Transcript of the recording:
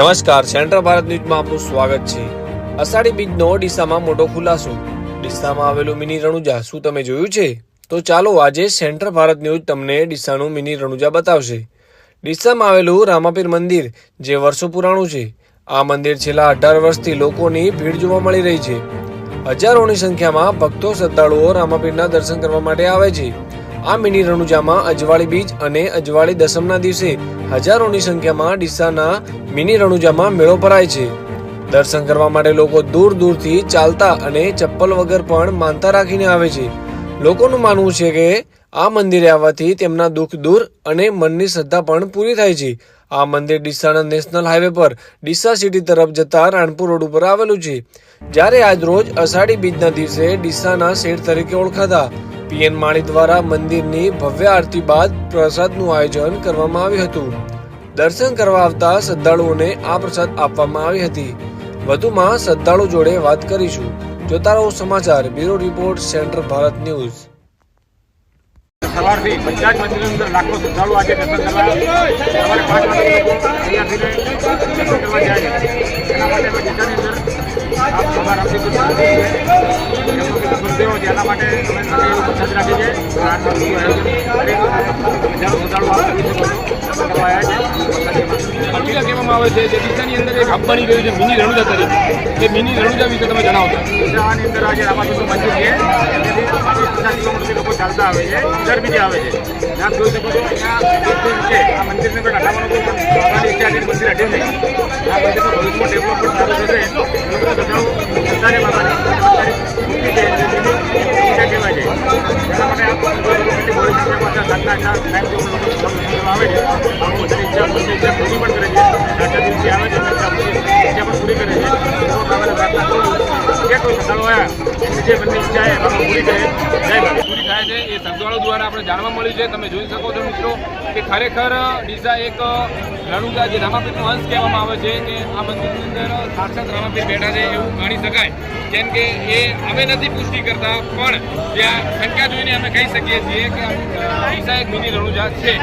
નમસ્કાર, સેન્ટ્રલ ભારત ન્યૂઝમાં આપનું સ્વાગત છે. અષાઢી બીજનો ડીસામાં મોટો ખુલાસો. ડીસામાં આવેલું મિની રણુજા, શું તમે જોયું છે? તો ચાલો આજે સેન્ટ્રલ ભારત ન્યૂઝ તમને ડીસાનું મિની રણુજા બતાવશે. ડીસામાં આવેલું રામાપીર મંદિર, જે વર્ષો પુરાણું છે. આ મંદિર છેલ્લા અઢાર વર્ષથી લોકોની ભીડ જોવા મળી રહી છે. હજારોની સંખ્યામાં ભક્તો, શ્રદ્ધાળુઓ રામાપીરના દર્શન કરવા માટે આવે છે. આ મિની રણુજામાં અજવાળી બીજ અને અજવાળી દસમના દિવસે હજારોની સંખ્યામાં ડીસાના મિની રણુજામાં મેળો ભરાય છે. દર્શન કરવા માટે લોકો દૂર દૂરથી ચાલતા અને ચપ્પલ વગર પણ માનતા રાખીને આવે છે. લોકોનું માનવું છે કે આ મંદિરે આવવાથી તેમના દુઃખ દૂર અને મનની શ્રદ્ધા પણ પૂરી થાય છે. આ મંદિર ડીસાના નેશનલ હાઈવે પર ડીસા સિટી તરફ જતા રાણપુર રોડ ઉપર આવેલું છે. જ્યારે આજ રોજ અષાઢી બીજના દિવસે ડીસાના શેઠ તરીકે ઓળખાતા પીએન માળી દ્વારા મંદિરની ભવ્ય આરતી બાદ પ્રસાદનું આયોજન કરવામાં આવ્યું હતું. દર્શન કરવા આવતા શ્રદ્ધાળુઓને આ પ્રસાદ આપવામાં આવી હતી. વધુમાં શ્રદ્ધાળુ જોડે વાત કરીશું. જોતા રહો સમાચાર bureau report, central Bharat news. સવારથી બધા જ અંદર લાખો શ્રદ્ધાળુ આજે દર્શન કરવા સવારે પાંચ દર્શન કરવા જાય છે. છે. એના માટે અમે સાથે પ્રસાદ રાખી છે? રાતનું આયોજન કહેવામાં આવે છે જે ડીસાની અંદર એક હબ બની ગયું છે મિની રણુજા તરીકે. એ મિની રણુજા વિશે તમે જણાવો ડીસાની અંદર આજે મંદિર છે. પચાસ કિલોમીટરથી લોકો ચાલતા આવે છે. દર બીજે આવે છે. આપ જોઈ શકો છો અહીંયા છે. આ મંદિરને પણ હટાવવાનો કોઈ પણ મંદિર નહીં આ મંદિરનું ભવિષ્યમાં ડેવલપમેન્ટ લોકો શ્રદ્ધાળુ દર્શન કરવા આવે છે પણ કરે આવે છે ઈચ્છા પણ પૂરી કરે છે પ્રાર્થના જે જે ઈચ્છા પૂરી થાય છે એ શ્રદ્ધાળુ દ્વારા આપણે જાણવા મળ્યું છે તમે જોઈ શકો છો મિત્રો કે ખરેખર ડીસા એક રણુજા જે અંશ કહેવામાં આવે છે કે અંદર સાક્ષાત રામાપીર બેઠા છે એવું ગણી શકાય. કેમ કે એ અમે નથી પુષ્ટિ કરતા, પણ ત્યાં શંકા જોઈને અમે કહી શકીએ છીએ કે ડીસા એક મિની રણુજા છે.